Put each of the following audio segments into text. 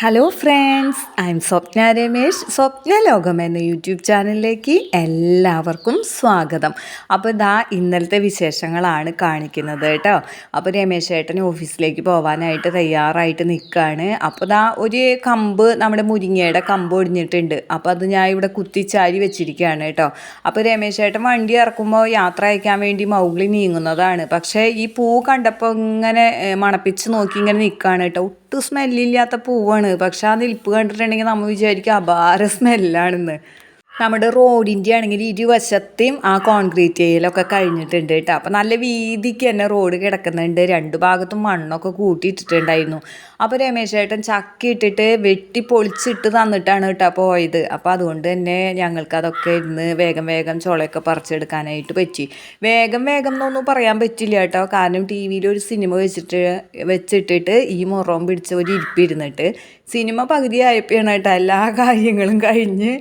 Hello friends I'm Swapna Ramesh Swapna ലോകം എന്ന YouTube ചാനലിലേക്ക് എല്ലാവർക്കും സ്വാഗതം. അപ്പോൾ ഇതാ ഇന്നലത്തെ വിശേഷങ്ങളാണ് കാണിക്കുന്നത് കേട്ടോ. അപ്പോൾ രമേശ് ഏട്ടൻ ഓഫീസിലേക്ക് പോകാനായിട്ട് തയ്യാറായിട്ട് നിൽക്കുകയാണ് അപ്പോൾ ഇതാ ഒരു കമ്പ് നമ്മുടെ മുരിങ്ങയുടെ കമ്പ് ഒടിഞ്ഞിട്ടുണ്ട്. അപ്പോൾ അത് ഞാൻ ഇവിടെ കുത്തിച്ചാരി വെച്ചിരിക്കുകയാണ് കേട്ടോ. അപ്പോൾ രമേശ് ഏട്ടൻ വണ്ടി ഇറക്കുമ്പോൾ യാത്ര അയക്കാൻ വേണ്ടി മൗഗ്ലി നീങ്ങുന്നതാണ്. പക്ഷേ ഈ പൂ കണ്ടപ്പോൾ ഇങ്ങനെ മണപ്പിച്ച് നോക്കി ഇങ്ങനെ നിൽക്കുകയാണ് കേട്ടോ. ഒട്ടും സ്മെല്ലില്ലാത്ത പൂവാണ് പക്ഷെ ആ നിൽപ്പ് കണ്ടിട്ടുണ്ടെങ്കിൽ നമ്മൾ വിചാരിക്കും അപാര സ്മെല്ലാണെന്ന്. നമ്മുടെ റോഡിന്റെ ആണെങ്കിൽ ഇരുവശത്തെയും ആ കോൺക്രീറ്റ് ചെയ്യലൊക്കെ കഴിഞ്ഞിട്ടുണ്ട് കേട്ടോ. അപ്പോൾ നല്ല വീതിക്ക് തന്നെ റോഡ് കിടക്കുന്നുണ്ട്. രണ്ട് ഭാഗത്തും മണ്ണൊക്കെ കൂട്ടിയിട്ടിട്ടുണ്ടായിരുന്നു. അപ്പോൾ രമേശേട്ടൻ ചക്ക വെട്ടി പൊളിച്ചിട്ട് തന്നിട്ടാണ് കേട്ടോ പോയത്. അപ്പോൾ അതുകൊണ്ട് തന്നെ ഞങ്ങൾക്ക് അതൊക്കെ ഇരുന്ന് വേഗം വേഗം ചുളയൊക്കെ പറിച്ചെടുക്കാനായിട്ട് പറ്റി. വേഗം വേഗം എന്നൊന്നും പറയാൻ പറ്റില്ല കേട്ടോ. കാരണം ടി വിയിൽ ഒരു സിനിമ വെച്ചിട്ട് വെച്ചിട്ടിട്ട് ഈ മുറവും പിടിച്ച ഒരു ഇരിപ്പിരുന്നിട്ട് സിനിമ പകുതി ആയപ്പോഴാണ് കേട്ടോ എല്ലാ കാര്യങ്ങളും കഴിഞ്ഞ്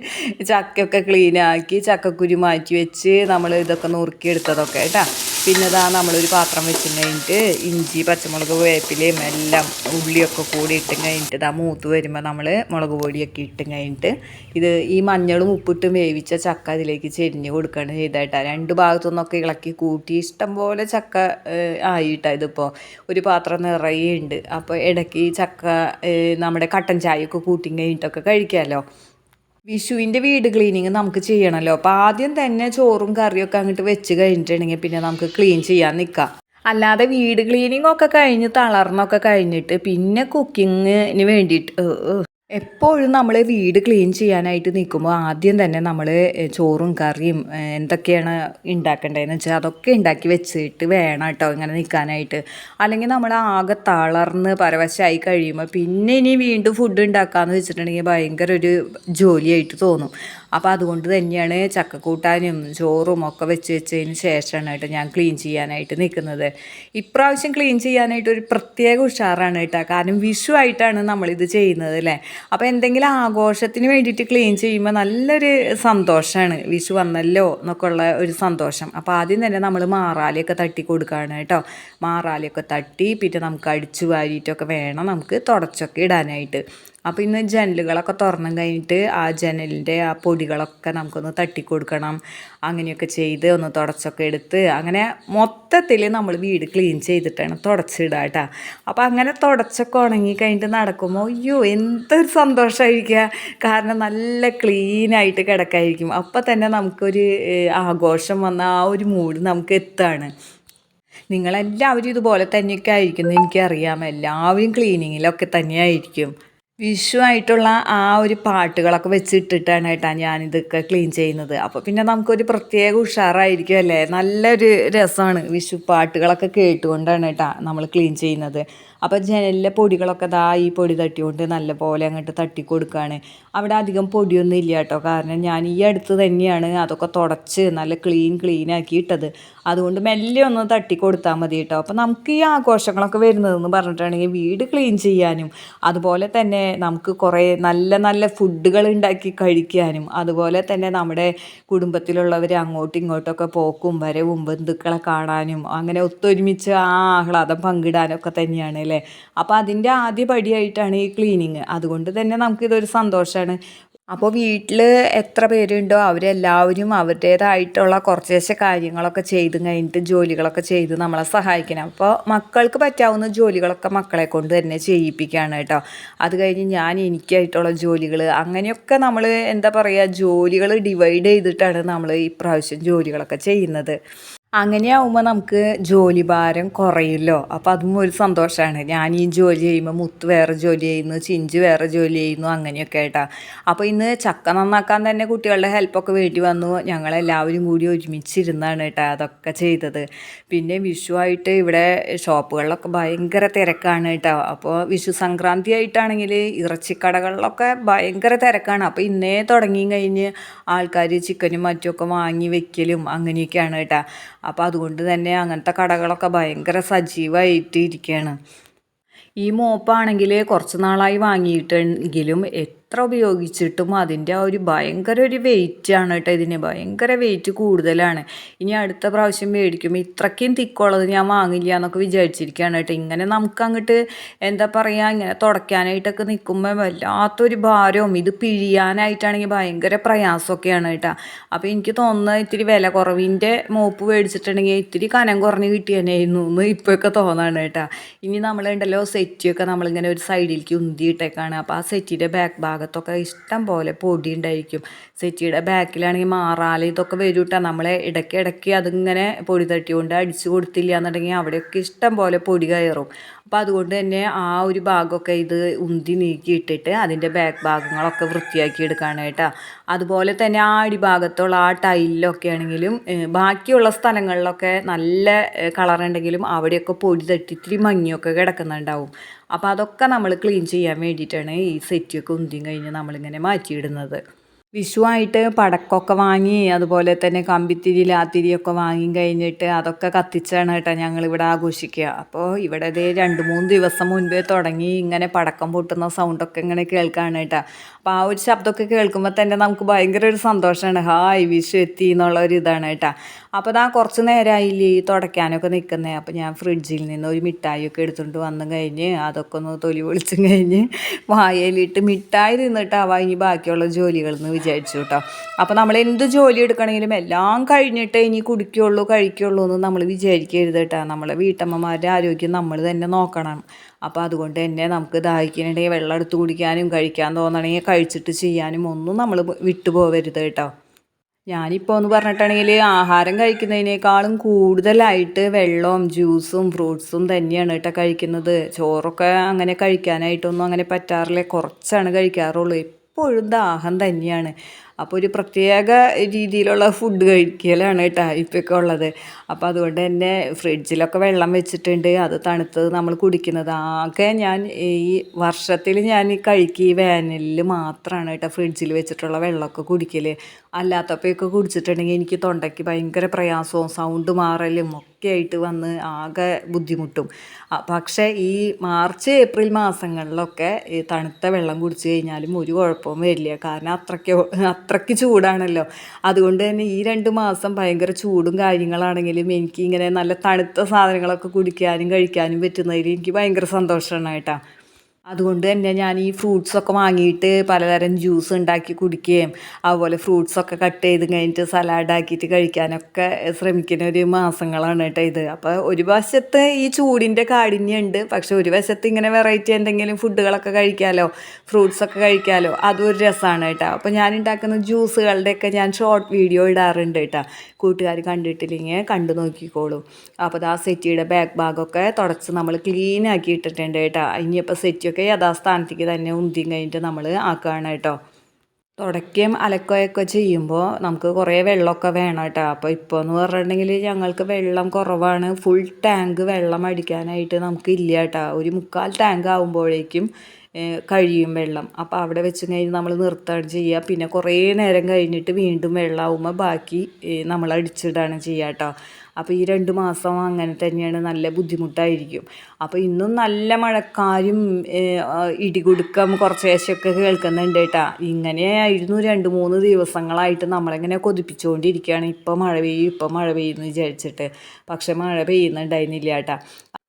ചക്കയൊക്കെ ക്ലീനാക്കി ചക്കക്കുരു മാറ്റി വെച്ച് നമ്മൾ ഇതൊക്കെ നുറുക്കിയെടുത്തതൊക്കെ കേട്ടോ. പിന്നെ ഇതാ നമ്മളൊരു പാത്രം വെച്ചു കഴിഞ്ഞിട്ട് ഇഞ്ചി പച്ചമുളക് വേപ്പിലയും എല്ലാം ഉള്ളിയൊക്കെ കൂടി ഇട്ടും കഴിഞ്ഞിട്ട് ഇതാ മൂത്ത് വരുമ്പോൾ നമ്മൾ മുളക് പൊടിയൊക്കെ ഇട്ടും കഴിഞ്ഞിട്ട് ഇത് ഈ മഞ്ഞളും ഉപ്പിട്ടും വേവിച്ച ചക്ക അതിലേക്ക് ചെരിഞ്ഞ് കൊടുക്കുകയാണ് ചെയ്തായിട്ടാണ് രണ്ട് ഭാഗത്തു നിന്നൊക്കെ ഇളക്കി കൂട്ടി ഇഷ്ടം പോലെ ചക്ക ആയിട്ടാണ് ആയിട്ടാ ഇതിപ്പോൾ ഒരു പാത്രം നിറയെ ഉണ്ട് അപ്പോൾ ഇടയ്ക്ക് ചക്ക നമ്മുടെ കട്ടൻ ചായയൊക്കെ കൂട്ടി കഴിഞ്ഞിട്ടൊക്കെ കഴിക്കാമല്ലോ വിഷുവിന്റെ വീട് ക്ലീനിങ് നമുക്ക് ചെയ്യണമല്ലോ അപ്പോൾ ആദ്യം തന്നെ ചോറും കറിയൊക്കെ അങ്ങോട്ട് വെച്ച് കഴിഞ്ഞിട്ടുണ്ടെങ്കിൽ പിന്നെ നമുക്ക് ക്ലീൻ ചെയ്യാൻ നിൽക്കാം അല്ലാതെ വീട് ക്ലീനിങ് ഒക്കെ കഴിഞ്ഞ് തളർന്നൊക്കെ കഴിഞ്ഞിട്ട് പിന്നെ കുക്കിങ്ങിന് വേണ്ടിയിട്ട്. എപ്പോഴും നമ്മൾ വീട് ക്ലീൻ ചെയ്യാനായിട്ട് നിൽക്കുമ്പോൾ ആദ്യം തന്നെ നമ്മൾ ചോറും കറിയും എന്തൊക്കെയാണ് ഉണ്ടാക്കേണ്ടതെന്ന് വെച്ചാൽ അതൊക്കെ ഉണ്ടാക്കി വെച്ചിട്ട് വേണം കേട്ടോ ഇങ്ങനെ നിൽക്കാനായിട്ട് അല്ലെങ്കിൽ നമ്മൾ ആകെ തളർന്ന് പരവശമായി കഴിയുമ്പോൾ പിന്നെ ഇനി വീണ്ടും ഫുഡ് ഉണ്ടാക്കാമെന്ന് വെച്ചിട്ടുണ്ടെങ്കിൽ ഭയങ്കര ഒരു ജോലിയായിട്ട് തോന്നും. അപ്പോൾ അതുകൊണ്ട് തന്നെയാണ് ചക്കക്കൂട്ടാനും ചോറും ഒക്കെ വെച്ച് വെച്ചതിന് ശേഷമാണ് കേട്ടോ ഞാൻ ക്ലീൻ ചെയ്യാനായിട്ട് നിൽക്കുന്നത് ഇപ്രാവശ്യം ക്ലീൻ ചെയ്യാനായിട്ട് ഒരു പ്രത്യേക ഉഷാറാണ് കേട്ടോ. കാരണം വിഷു ആയിട്ടാണ് നമ്മളിത് ചെയ്യുന്നത് അല്ലേ? അപ്പോൾ എന്തെങ്കിലും ആഘോഷത്തിന് വേണ്ടിയിട്ട് ക്ലീൻ ചെയ്യുമ്പോൾ നല്ലൊരു സന്തോഷമാണ് വിഷു വന്നല്ലോ എന്നൊക്കെ ഉള്ള ഒരു സന്തോഷം. അപ്പോൾ ആദ്യം തന്നെ നമ്മൾ മാറാലിയൊക്കെ തട്ടി കൊടുക്കുകയാണ് കേട്ടോ. മാറാലിയൊക്കെ തട്ടി പിന്നെ നമുക്ക് അടിച്ചു വാരിയിട്ടൊക്കെ വേണം നമുക്ക് തുടച്ചൊക്കെ ഇടാനായിട്ട്. അപ്പോൾ ഇന്ന് ജനലുകളൊക്കെ തുറന്നും കഴിഞ്ഞിട്ട് ആ ജനലിന്റെ ആ പൊടികളൊക്കെ നമുക്കൊന്ന് തട്ടിക്കൊടുക്കണം. അങ്ങനെയൊക്കെ ചെയ്ത് ഒന്ന് തുടച്ചൊക്കെ എടുത്ത് അങ്ങനെ മൊത്തത്തിൽ നമ്മൾ വീട് ക്ലീൻ ചെയ്തിട്ടാണ് തുടച്ചിടുക കേട്ടോ. അപ്പോൾ അങ്ങനെ തുടച്ചൊക്കെ ഉണങ്ങി കഴിഞ്ഞിട്ട് നടക്കുമ്പോൾ അയ്യോ എന്തൊരു സന്തോഷമായിരിക്കുക കാരണം നല്ല ക്ലീനായിട്ട് കിടക്കായിരിക്കും. അപ്പോൾ തന്നെ നമുക്കൊരു ആഘോഷം വന്ന ആ ഒരു മൂഡ് നമുക്ക് എത്താണ്. നിങ്ങളെല്ലാവരും ഇതുപോലെ തന്നെയൊക്കെ ആയിരിക്കും എന്ന് എനിക്കറിയാം. എല്ലാവരും ക്ലീനിങ്ങിലൊക്കെ തന്നെയായിരിക്കും. വിഷു ആയിട്ടുള്ള ആ ഒരു പാട്ടുകളൊക്കെ വെച്ചിട്ടിട്ടാണ് കേട്ടോ ഞാനിതൊക്കെ ക്ലീൻ ചെയ്യുന്നത്. അപ്പോൾ പിന്നെ നമുക്കൊരു പ്രത്യേക ഉഷാറായിരിക്കും അല്ലേ? നല്ലൊരു രസമാണ് വിഷു പാട്ടുകളൊക്കെ കേട്ടുകൊണ്ടാണ് കേട്ടോ നമ്മൾ ക്ലീൻ ചെയ്യുന്നത്. അപ്പോൾ ജനലിലെ പൊടികളൊക്കെ ദാ ഈ പൊടി തട്ടിക്കൊണ്ട് നല്ലപോലെ അങ്ങോട്ട് തട്ടി കൊടുക്കുകയാണ് അവിടെ അധികം പൊടിയൊന്നും ഇല്ല കേട്ടോ. കാരണം ഞാൻ ഈ അടുത്ത് തന്നെയാണ് അതൊക്കെ തുടച്ച് നല്ല ക്ലീൻ ക്ലീൻ ആക്കി ഇട്ടത്. അതുകൊണ്ട് മെല്ലെ ഒന്ന് തട്ടി കൊടുത്താൽ മതി കേട്ടോ. അപ്പോൾ നമുക്ക് ഈ ആഘോഷങ്ങളൊക്കെ വരുന്നതെന്ന് പറഞ്ഞിട്ടാണെങ്കിൽ വീട് ക്ലീൻ ചെയ്യാനും അതുപോലെ തന്നെ നമുക്ക് കുറേ നല്ല നല്ല ഫുഡുകൾ ഉണ്ടാക്കി കഴിക്കാനും അതുപോലെ തന്നെ നമ്മുടെ കുടുംബത്തിലുള്ളവർ അങ്ങോട്ടും ഇങ്ങോട്ടൊക്കെ പോക്കും വരവും ബന്ധുക്കളെ കാണാനും അങ്ങനെ ഒത്തൊരുമിച്ച് ആ ആഹ്ലാദം പങ്കിടാനൊക്കെ തന്നെയാണ് അല്ലേ അപ്പോൾ അതിന്റെ ആദ്യ പടിയായിട്ടാണ് ഈ ക്ലീനിങ് അതുകൊണ്ട് തന്നെ നമുക്കിതൊരു സന്തോഷമാണ് അപ്പോൾ വീട്ടിൽ എത്ര പേരുണ്ടോ അവരെല്ലാവരും അവരുടേതായിട്ടുള്ള കുറച്ചേശ്ശെ കാര്യങ്ങളൊക്കെ ചെയ്ത് കഴിഞ്ഞിട്ട് ജോലികളൊക്കെ ചെയ്ത് നമ്മളെ സഹായിക്കണം. അപ്പോൾ മക്കൾക്ക് പറ്റാവുന്ന ജോലികളൊക്കെ മക്കളെ കൊണ്ട് തന്നെ ചെയ്യിപ്പിക്കുകയാണ് കേട്ടോ. അത് കഴിഞ്ഞ് ഞാൻ എനിക്കായിട്ടുള്ള ജോലികൾ അങ്ങനെയൊക്കെ നമ്മൾ എന്താ പറയുക ജോലികൾ ഡിവൈഡ് ചെയ്തിട്ടാണ് നമ്മൾ ഇപ്രാവശ്യം ജോലികളൊക്കെ ചെയ്യുന്നത്. അങ്ങനെയാവുമ്പോൾ നമുക്ക് ജോലി ഭാരം കുറയില്ലോ അപ്പോൾ അതും ഒരു സന്തോഷമാണ് ഞാൻ ഈ ജോലി ചെയ്യുമ്പോൾ മുത്ത് വേറെ ജോലി ചെയ്യുന്നു ചിഞ്ച് വേറെ ജോലി ചെയ്യുന്നു അങ്ങനെയൊക്കെ ആയിട്ടാ. അപ്പോൾ ഇന്ന് ചക്ക നന്നാക്കാൻ തന്നെ കുട്ടികളുടെ ഹെൽപ്പൊക്കെ വേണ്ടി വന്നു. ഞങ്ങളെല്ലാവരും കൂടി ഒരുമിച്ചിരുന്നാണ് കേട്ടോ അതൊക്കെ ചെയ്തത്. പിന്നെ വിഷു ആയിട്ട് ഇവിടെ ഷോപ്പുകളിലൊക്കെ ഭയങ്കര തിരക്കാണ് കേട്ടോ. അപ്പോൾ വിഷു സംക്രാന്തി ആയിട്ടാണെങ്കിൽ ഇറച്ചിക്കടകളിലൊക്കെ ഭയങ്കര തിരക്കാണ്. അപ്പോൾ ഇന്നേ തുടങ്ങി കഴിഞ്ഞ് ആൾക്കാർ ചിക്കനും മറ്റുമൊക്കെ വാങ്ങി വെക്കലും അങ്ങനെയൊക്കെയാണ് കേട്ടോ. അപ്പോൾ അതുകൊണ്ട് തന്നെ അങ്ങനത്തെ കടകളൊക്കെ ഭയങ്കര സജീവമായിട്ട് ഇരിക്കുകയാണ് ഈ മോപ്പാണെങ്കിൽ കുറച്ച് നാളായി വാങ്ങിയിട്ടെങ്കിലും എത്ര ഉപയോഗിച്ചിട്ടും അതിന്റെ ആ ഒരു ഭയങ്കര ഒരു വെയിറ്റാണ് കേട്ടോ ഇതിന്. ഭയങ്കര വെയിറ്റ് കൂടുതലാണ്. ഇനി അടുത്ത പ്രാവശ്യം മേടിക്കുമ്പോൾ ഇത്രയ്ക്കും തിക്കുള്ളത് ഞാൻ വാങ്ങില്ല എന്നൊക്കെ വിചാരിച്ചിരിക്കുകയാണ് കേട്ടോ. ഇങ്ങനെ നമുക്ക് അങ്ങോട്ട് എന്താ പറയുക ഇങ്ങനെ തുടയ്ക്കാനായിട്ടൊക്കെ നിൽക്കുമ്പോൾ വല്ലാത്തൊരു ഭാരവും ഇത് പിഴിയാനായിട്ടാണെങ്കിൽ ഭയങ്കര പ്രയാസമൊക്കെയാണ് കേട്ടോ. അപ്പോൾ എനിക്ക് തോന്നുന്നത് ഇത്തിരി വില കുറവിന്റെ മോപ്പ് മേടിച്ചിട്ടുണ്ടെങ്കിൽ ഇത്തിരി കനം കുറഞ്ഞ് കിട്ടിയനായിരുന്നു എന്ന് ഇപ്പോഴൊക്കെ തോന്നാണ് കേട്ടോ. ഇനി നമ്മളുണ്ടല്ലോ സെറ്റിയൊക്കെ നമ്മളിങ്ങനെ ഒരു സൈഡിലേക്ക് ഉന്തിയിട്ടേക്കാണ്. അപ്പോൾ ആ സെറ്റിന്റെ ബാക്ക് ഭാഗത്തൊക്കെ ഇഷ്ടം പോലെ പൊടി ഉണ്ടായിരിക്കും. സെറ്റിയുടെ ബാക്കിലാണെങ്കിൽ മാറാല ഇതൊക്കെ വരും കേട്ടോ നമ്മളെ ഇടയ്ക്ക് ഇടയ്ക്ക് അതിങ്ങനെ പൊടി തട്ടിക്കൊണ്ട് അടിച്ചു കൊടുത്തില്ല എന്നുണ്ടെങ്കിൽ അവിടെയൊക്കെ ഇഷ്ടം പോലെ പൊടി കയറും. അപ്പോൾ അതുകൊണ്ട് തന്നെ ആ ഒരു ഭാഗമൊക്കെ ഇത് ഉന്തി നീക്കിയിട്ടിട്ട് അതിന്റെ ബാക്ക് ഭാഗങ്ങളൊക്കെ വൃത്തിയാക്കി എടുക്കുകയാണ് കേട്ടോ അതുപോലെ തന്നെ ആ അടിഭാഗത്തുള്ള ആ ടൈലിലൊക്കെ ആണെങ്കിലും ബാക്കിയുള്ള സ്ഥലങ്ങളിലൊക്കെ നല്ല കളറുണ്ടെങ്കിലും അവിടെയൊക്കെ പൊടി തട്ടി ഇത്തിരി മഞ്ഞൊക്കെ കിടക്കുന്നുണ്ടാവും. അപ്പോൾ അതൊക്കെ നമ്മൾ ക്ലീൻ ചെയ്യാൻ വേണ്ടിയിട്ടാണ് ഈ സെറ്റൊക്കെ ഉന്തിയും കഴിഞ്ഞ് നമ്മളിങ്ങനെ മാറ്റിയിടുന്നത്. വിഷുവായിട്ട് പടക്കമൊക്കെ വാങ്ങി അതുപോലെ തന്നെ കമ്പിത്തിരി ലാത്തിരിയൊക്കെ വാങ്ങി കഴിഞ്ഞിട്ട് അതൊക്കെ കത്തിച്ചാണ് കേട്ടോ ഞങ്ങളിവിടെ ആഘോഷിക്കുക. അപ്പോൾ ഇവിടെ ഇതേ രണ്ട് മൂന്ന് ദിവസം മുൻപേ തുടങ്ങി ഇങ്ങനെ പടക്കം പൊട്ടുന്ന സൗണ്ടൊക്കെ ഇങ്ങനെ കേൾക്കുകയാണ് കേട്ടോ. അപ്പോൾ ആ ഒരു ശബ്ദമൊക്കെ കേൾക്കുമ്പോൾ തന്നെ നമുക്ക് ഭയങ്കര ഒരു സന്തോഷമാണ്. ഹായ് വിഷു എത്തി എന്നുള്ള ഒരു ഇതാണ് കേട്ടോ. അപ്പോൾ അതാ കുറച്ച് നേരമായില്ലേ തുടയ്ക്കാനൊക്കെ നിൽക്കുന്നത് അപ്പോൾ ഞാൻ ഫ്രിഡ്ജിൽ നിന്ന് ഒരു മിഠായിയൊക്കെ എടുത്തുകൊണ്ട് വന്നു കഴിഞ്ഞ് അതൊക്കെ ഒന്ന് തൊലി പൊളിച്ചും കഴിഞ്ഞ് വായയിലിട്ട് മിഠായി തിന്നിട്ടാവാം ഇനി ബാക്കിയുള്ള ജോലികളെന്ന് വിചാരിച്ചു കേട്ടോ അപ്പോൾ നമ്മൾ എന്ത് ജോലി എടുക്കണമെങ്കിലും എല്ലാം കഴിഞ്ഞിട്ട് ഇനി കുടിക്കുള്ളൂ കഴിക്കുള്ളൂ എന്ന് നമ്മൾ വിചാരിക്കരുത് കേട്ടോ നമ്മളെ വീട്ടമ്മമാരുടെ ആരോഗ്യം നമ്മൾ തന്നെ നോക്കണം. അപ്പോൾ അതുകൊണ്ട് തന്നെ നമുക്ക് ദാഹിക്കുന്നുണ്ടെങ്കിൽ വെള്ളം എടുത്ത് കുടിക്കാനും കഴിക്കാൻ തോന്നണമെങ്കിൽ കഴിച്ചിട്ട് ചെയ്യാനും ഒന്നും നമ്മൾ വിട്ടുപോകരുത് കേട്ടോ ഞാനിപ്പോൾ എന്ന് പറഞ്ഞിട്ടുണ്ടെങ്കിൽ ആഹാരം കഴിക്കുന്നതിനേക്കാളും കൂടുതലായിട്ട് വെള്ളവും ജ്യൂസും ഫ്രൂട്ട്സും തന്നെയാണ് കേട്ടോ കഴിക്കുന്നത്. ചോറൊക്കെ അങ്ങനെ കഴിക്കാനായിട്ടൊന്നും അങ്ങനെ പറ്റാറില്ല. കുറച്ചാണ് കഴിക്കാറുള്ളൂ. എപ്പോഴും ദാഹം തന്നെയാണ്. അപ്പോൾ ഒരു പ്രത്യേക രീതിയിലുള്ള ഫുഡ് കഴിക്കലാണ് കേട്ടോ ഇപ്പോഴൊക്കെ ഉള്ളത്. അപ്പോൾ അതുകൊണ്ട് തന്നെ ഫ്രിഡ്ജിലൊക്കെ വെള്ളം വെച്ചിട്ടുണ്ട്. അത് തണുത്തത് നമ്മൾ കുടിക്കുന്നത്. ആകെ ഞാൻ ഈ വർഷത്തിൽ ഞാൻ കഴിക്കുക ഈ വേനലിൽ മാത്രമാണ് കേട്ടോ ഫ്രിഡ്ജിൽ വെച്ചിട്ടുള്ള വെള്ളമൊക്കെ കുടിക്കൽ അല്ലാത്തപ്പോഴൊക്കെ കുടിച്ചിട്ടുണ്ടെങ്കിൽ എനിക്ക് തൊണ്ടയ്ക്ക് ഭയങ്കര പ്രയാസവും സൗണ്ട് മാറലും ഒക്കെ വന്ന് ആകെ ബുദ്ധിമുട്ടും. പക്ഷേ ഈ മാർച്ച് ഏപ്രിൽ മാസങ്ങളിലൊക്കെ തണുത്ത വെള്ളം കുടിച്ചു കഴിഞ്ഞാലും ഒരു കുഴപ്പവും വരില്ല. കാരണം അത്രയ്ക്ക് അത്രയ്ക്ക് ചൂടാണല്ലോ. അതുകൊണ്ട് തന്നെ ഈ രണ്ട് മാസം ഭയങ്കര ചൂടും കാര്യങ്ങളാണെങ്കിലും എനിക്ക് ഇങ്ങനെ നല്ല തണുത്ത സാധനങ്ങളൊക്കെ കുടിക്കാനും കഴിക്കാനും പറ്റുന്നതിൽ എനിക്ക് ഭയങ്കര സന്തോഷമാണ് കേട്ടോ. അതുകൊണ്ട് തന്നെ ഞാൻ ഈ ഫ്രൂട്ട്സൊക്കെ വാങ്ങിയിട്ട് പലതരം ജ്യൂസ് ഉണ്ടാക്കി കുടിക്കുകയും അതുപോലെ ഫ്രൂട്ട്സൊക്കെ കട്ട് ചെയ്ത് കഴിഞ്ഞിട്ട് സലാഡാക്കിയിട്ട് കഴിക്കാനൊക്കെ ശ്രമിക്കുന്ന ഒരു മാസങ്ങളാണ് കേട്ടോ ഇത്. അപ്പോൾ ഒരു വശത്ത് ഈ ചൂടിന്റെ കാഠിന്യമുണ്ട് പക്ഷെ ഒരു വശത്ത് ഇങ്ങനെ വെറൈറ്റി എന്തെങ്കിലും ഫുഡുകളൊക്കെ കഴിക്കാമല്ലോ ഫ്രൂട്ട്സൊക്കെ കഴിക്കാമല്ലോ അതും ഒരു രസമാണ് കേട്ടോ. അപ്പോൾ ഞാൻ ഉണ്ടാക്കുന്ന ജ്യൂസുകളുടെയൊക്കെ ഞാൻ ഷോർട്ട് വീഡിയോ ഇടാറുണ്ട് കേട്ടോ. കൂട്ടുകാർ കണ്ടിട്ടില്ലെങ്കിൽ കണ്ടു നോക്കിക്കോളൂ. അപ്പോൾ ആ സെറ്റിയുടെ ബാക്ക് ഭാഗമൊക്കെ തുടച്ച് നമ്മൾ ക്ലീൻ ആക്കി ഇട്ടിട്ടുണ്ട് കേട്ടോ. ഇനിയിപ്പോൾ സെറ്റി ഒക്കെ യഥാസ്ഥാനത്തേക്ക് തന്നെ ഉന്തിയും കഴിഞ്ഞിട്ട് നമ്മൾ ആക്കുകയാണ് കേട്ടോ. തുടക്കുകയും അലക്കുകയൊക്കെ ചെയ്യുമ്പോൾ നമുക്ക് കുറേ വെള്ളമൊക്കെ വേണം കേട്ടോ. അപ്പോൾ ഇപ്പോൾ എന്ന് പറഞ്ഞിട്ടുണ്ടെങ്കിൽ ഞങ്ങൾക്ക് വെള്ളം കുറവാണ്. ഫുൾ ടാങ്ക് വെള്ളം അടിക്കാനായിട്ട് നമുക്ക് ഇല്ല കേട്ടോ. ഒരു മുക്കാൽ ടാങ്ക് ആകുമ്പോഴേക്കും കഴിയും വെള്ളം. അപ്പോൾ അവിടെ വെച്ച് കഴിഞ്ഞ് നമ്മൾ നിർത്തുകയാണ് ചെയ്യുക. പിന്നെ കുറേ നേരം കഴിഞ്ഞിട്ട് വീണ്ടും വെള്ളമാകുമ്പോൾ ബാക്കി നമ്മൾ അടിച്ചിടുകയാണ് ചെയ്യുക കേട്ടോ. അപ്പോൾ ഈ രണ്ട് മാസം അങ്ങനെ തന്നെയാണ് നല്ല ബുദ്ധിമുട്ടായിരിക്കും. അപ്പോൾ ഇന്നും നല്ല മഴക്കാരും ഇടികുടുക്കം കുറച്ച് ശേഷമൊക്കെ കേൾക്കുന്നുണ്ട് കേട്ടാ. ഇങ്ങനെയായിരുന്നു രണ്ട് മൂന്ന് ദിവസങ്ങളായിട്ട് നമ്മളിങ്ങനെ കൊതിപ്പിച്ചുകൊണ്ടിരിക്കുകയാണ്. ഇപ്പോൾ മഴ പെയ്യും ഇപ്പോൾ മഴ പെയ്യുമെന്ന് വിചാരിച്ചിട്ട്. പക്ഷെ മഴ പെയ്യുന്നുണ്ടായിരുന്നില്ല കേട്ടാ.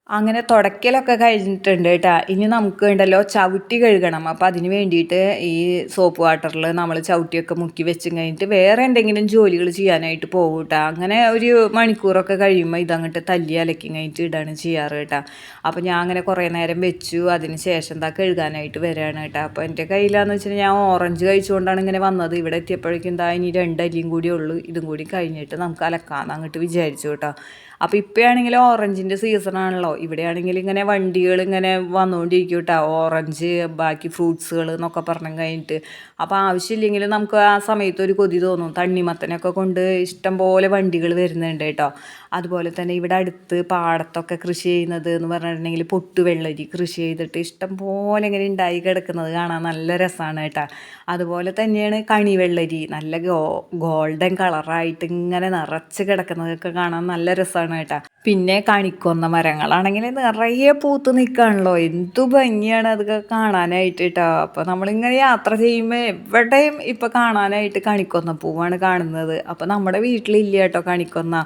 അങ്ങനെ തുടക്കലൊക്കെ കഴിഞ്ഞിട്ടുണ്ട് കേട്ടോ. ഇനി നമുക്ക് ഉണ്ടല്ലോ ചവിട്ടി കഴുകണം. അപ്പോൾ അതിന് വേണ്ടിയിട്ട് ഈ സോപ്പ് വാട്ടറിൽ നമ്മൾ ചവിട്ടിയൊക്കെ മുക്കി വെച്ച് കഴിഞ്ഞിട്ട് വേറെ എന്തെങ്കിലും ജോലികൾ ചെയ്യാനായിട്ട് പോകും കേട്ടോ. അങ്ങനെ ഒരു മണിക്കൂറൊക്കെ കഴിയുമ്പോൾ ഇതങ്ങോട്ട് തല്ലി അലക്കി കഴിഞ്ഞിട്ട് ഇടാണ് ചെയ്യാറ് കേട്ടോ. അപ്പോൾ ഞാൻ അങ്ങനെ കുറേ നേരം വെച്ചു. അതിന് ശേഷം എന്താ കഴുകാനായിട്ട് വരികയാണ് കേട്ടോ. അപ്പോൾ എന്റെ കയ്യിലാന്ന് വെച്ചാൽ ഞാൻ ഓറഞ്ച് കഴിച്ചുകൊണ്ടാണ് ഇങ്ങനെ വന്നത്. ഇവിടെ എത്തിയപ്പോഴേക്കും എന്താ ഇനി രണ്ടരിയും കൂടി ഉള്ളൂ. ഇതും കൂടി കഴിഞ്ഞിട്ട് നമുക്ക് അലക്കാമെന്ന് അങ്ങോട്ട് വിചാരിച്ചു കേട്ടോ. അപ്പോൾ ഇപ്പോഴാണെങ്കിൽ ഓറഞ്ചിന്റെ സീസണാണല്ലോ ഇവിടെയാണെങ്കിൽ ഇങ്ങനെ വണ്ടികൾ ഇങ്ങനെ വന്നുകൊണ്ടിരിക്കും കേട്ടോ ഓറഞ്ച് ബാക്കി ഫ്രൂട്ട്സുകൾ എന്നൊക്കെ പറഞ്ഞു കഴിഞ്ഞിട്ട്. അപ്പോൾ ആവശ്യമില്ലെങ്കിൽ നമുക്ക് ആ സമയത്ത് ഒരു കൊതി തോന്നും. തണ്ണിമത്തനൊക്കെ കൊണ്ട് ഇഷ്ടം പോലെ വണ്ടികൾ വരുന്നുണ്ട് കേട്ടോ അതുപോലെ തന്നെ ഇവിടെ അടുത്ത് പാടത്തൊക്കെ കൃഷി ചെയ്യുന്നത് എന്ന് പറഞ്ഞിട്ടുണ്ടെങ്കിൽ പൊട്ടുവെള്ളരി കൃഷി ചെയ്തിട്ട് ഇഷ്ടം പോലെ ഇങ്ങനെ ഉണ്ടായി കിടക്കുന്നത് കാണാൻ നല്ല രസമാണ് കേട്ടോ. അതുപോലെ തന്നെയാണ് കണിവെള്ളരി. നല്ല ഗോ ഗോൾഡൻ കളറായിട്ട് ഇങ്ങനെ നിറച്ച് കിടക്കുന്നതൊക്കെ കാണാൻ നല്ല രസമാണ് കേട്ടോ. പിന്നെ കണിക്കൊന്ന മരങ്ങളാണെങ്കിൽ നിറയെ പൂത്ത് നിൽക്കുകയാണല്ലോ എന്തു ഭംഗിയാണ് അതൊക്കെ കാണാനായിട്ട് കേട്ടോ അപ്പോൾ നമ്മളിങ്ങനെ യാത്ര ചെയ്യുമ്പോൾ എവിടെയും ഇപ്പോൾ കാണാനായിട്ട് കണിക്കൊന്ന പൂവാണ് കാണുന്നത്. അപ്പോൾ നമ്മുടെ വീട്ടിലില്ല കേട്ടോ കണിക്കൊന്ന.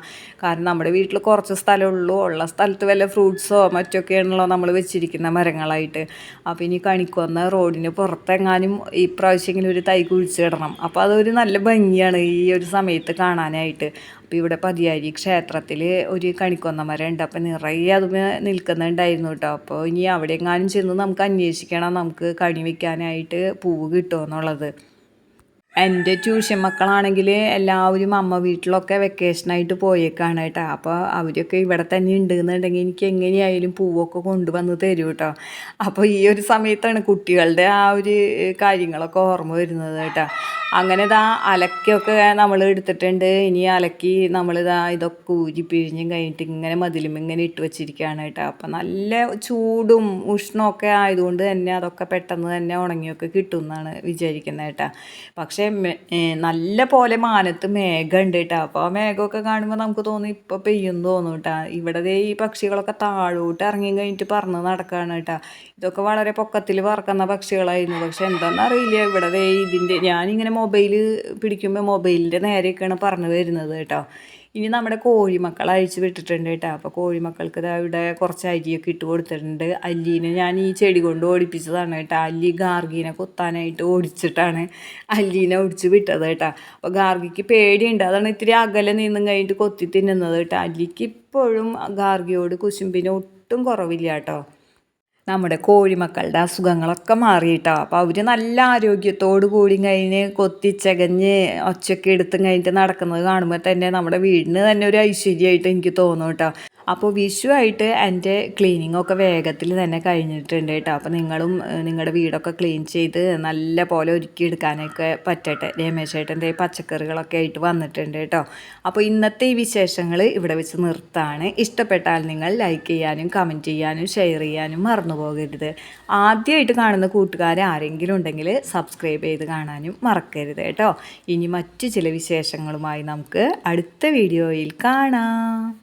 കാരണം നമ്മുടെ വീട്ടിൽ കുറച്ച് സ്ഥലമുള്ളൂ. ഉള്ള സ്ഥലത്ത് വല്ല ഫ്രൂട്ട്സോ മറ്റൊക്കെയാണല്ലോ നമ്മൾ വെച്ചിരിക്കുന്ന മരങ്ങളായിട്ട്. അപ്പോൾ ഇനി കണിക്കൊന്ന റോഡിന് പുറത്തെങ്ങാനും ഈ പ്രാവശ്യം ഇങ്ങനെ ഒരു തൈ കുഴിച്ചിടണം. അപ്പോൾ അതൊരു നല്ല ഭംഗിയാണ് ഈ ഒരു സമയത്ത് കാണാനായിട്ട്. അപ്പോൾ ഇവിടെ പതിയാരി ക്ഷേത്രത്തിൽ ഒരു കണിക്കൊന്ന മരം ഉണ്ട് അപ്പോൾ നിറയെ അത് നിൽക്കുന്നുണ്ടായിരുന്നു കേട്ടോ അപ്പോൾ ഇനി അവിടെ എങ്ങാനും ചെന്ന് നമുക്ക് അന്വേഷിക്കണം. നമുക്ക് കണി വയ്ക്കാനായിട്ട് പൂവ് കിട്ടുമോ എന്നുള്ളത്. എന്റെ ട്യൂഷൻ മക്കളാണെങ്കിൽ എല്ലാവരും അമ്മ വീട്ടിലൊക്കെ വെക്കേഷനായിട്ട് പോയേക്കാണ് കേട്ടോ അപ്പോൾ അവരൊക്കെ ഇവിടെ തന്നെ ഉണ്ട് എന്നുണ്ടെങ്കിൽ എനിക്ക് എങ്ങനെയായാലും പൂവൊക്കെ കൊണ്ടുവന്ന് തരും കേട്ടോ അപ്പോൾ ഈ ഒരു സമയത്താണ് കുട്ടികളുടെ ആ ഒരു കാര്യങ്ങളൊക്കെ ഓർമ്മ വരുന്നത് കേട്ടോ അങ്ങനെ ഇതാ അലക്കൊക്കെ നമ്മൾ എടുത്തിട്ടുണ്ട്. ഇനി അലക്കി നമ്മളിതാ ഇതൊക്കെ ഊരി പിഴിഞ്ഞും കഴിഞ്ഞിട്ട് ഇങ്ങനെ മതിലും ഇങ്ങനെ ഇട്ട് വെച്ചിരിക്കുകയാണ് കേട്ടോ. അപ്പം നല്ല ചൂടും ഉഷ്ണമൊക്കെ ആയതുകൊണ്ട് തന്നെ അതൊക്കെ പെട്ടെന്ന് തന്നെ ഉണങ്ങിയൊക്കെ കിട്ടും എന്നാണ് വിചാരിക്കുന്നത് കേട്ടോ. പക്ഷേ നല്ല പോലെ മാനത്ത് മേഘം ഉണ്ട് കേട്ടോ. അപ്പോൾ ആ മേഘമൊക്കെ കാണുമ്പോൾ നമുക്ക് തോന്നും ഇപ്പോൾ പെയ്യും തോന്നും കേട്ടോ. ഇവിടെ ഈ പക്ഷികളൊക്കെ താഴോട്ട് ഇറങ്ങി കഴിഞ്ഞിട്ട് പറന്ന് നടക്കുകയാണ് കേട്ടോ. ഇതൊക്കെ വളരെ പൊക്കത്തിൽ പറക്കുന്ന പക്ഷികളായിരുന്നു. പക്ഷെ എന്താണെന്നറിയില്ല ഇവിടെ ഇതിന്റെ ഞാനിങ്ങനെ മൊബൈൽ പിടിക്കുമ്പോൾ മൊബൈലിന്റെ നേരെയൊക്കെയാണ് പറഞ്ഞു വരുന്നത് കേട്ടോ. ഇനി നമ്മുടെ കോഴിമക്കൾ അഴിച്ച് വിട്ടിട്ടുണ്ട് കേട്ടോ. അപ്പോൾ കോഴിമക്കൾക്ക് ഇവിടെ കുറച്ച് അരിയൊക്കെ ഇട്ട് കൊടുത്തിട്ടുണ്ട്. അല്ലീനെ ഞാൻ ഈ ചെടി കൊണ്ട് ഓടിപ്പിച്ചതാണ് കേട്ടോ. അല്ലി ഗാർഗീനെ കൊത്താനായിട്ട് ഓടിച്ചിട്ടാണ് അല്ലീനെ ഓടിച്ച് വിട്ടത് കേട്ടോ. അപ്പോൾ ഗാർഗിക്ക് പേടിയുണ്ട്. അതാണ് ഇത്തിരി അകലെ നിന്നും കഴിഞ്ഞിട്ട് കൊത്തി തിന്നുന്നത് കേട്ടോ. അല്ലിക്ക് ഇപ്പോഴും ഗാർഗിയോട് കുശുമ്പിന് ഒട്ടും കുറവില്ല കേട്ടോ. നമ്മുടെ കോഴിമക്കളുടെ അസുഖങ്ങളൊക്കെ മാറിയിട്ടോ. അപ്പോൾ അവർ നല്ല ആരോഗ്യത്തോടു കൂടി കഴിഞ്ഞ് കൊത്തിച്ചകഞ്ഞ് ഒച്ചയൊക്കെ എടുത്തും കഴിഞ്ഞിട്ട് നടക്കുന്നത് കാണുമ്പോൾ തന്നെ നമ്മുടെ വീടിന് തന്നെ ഒരു ഐശ്വര്യമായിട്ട് എനിക്ക് തോന്നും കേട്ടോ. അപ്പോൾ വിഷുവായിട്ട് എന്റെ ക്ലീനിങ് ഒക്കെ വേഗത്തിൽ തന്നെ കഴിഞ്ഞിട്ടുണ്ട് കേട്ടോ. അപ്പോൾ നിങ്ങളും നിങ്ങളുടെ വീടൊക്കെ ക്ലീൻ ചെയ്ത് നല്ല പോലെ ഒരുക്കി എടുക്കാനൊക്കെ പറ്റട്ടെ. രമേശേട്ടന്റെ പച്ചക്കറികളൊക്കെ ആയിട്ട് വന്നിട്ടുണ്ട് കേട്ടോ. അപ്പോൾ ഇന്നത്തെ ഈ വിശേഷങ്ങൾ ഇവിടെ വെച്ച് നിർത്താണ്. ഇഷ്ടപ്പെട്ടാൽ നിങ്ങൾ ലൈക്ക് ചെയ്യാനും കമന്റ് ചെയ്യാനും ഷെയർ ചെയ്യാനും മറന്നു പോകരുത്. ആദ്യമായിട്ട് കാണുന്ന കൂട്ടുകാർ ആരെങ്കിലും ഉണ്ടെങ്കിൽ സബ്സ്ക്രൈബ് ചെയ്ത് കാണാനും മറക്കരുത് കേട്ടോ. ഇനി മറ്റു ചില വിശേഷങ്ങളുമായി നമുക്ക് അടുത്ത വീഡിയോയിൽ കാണാം.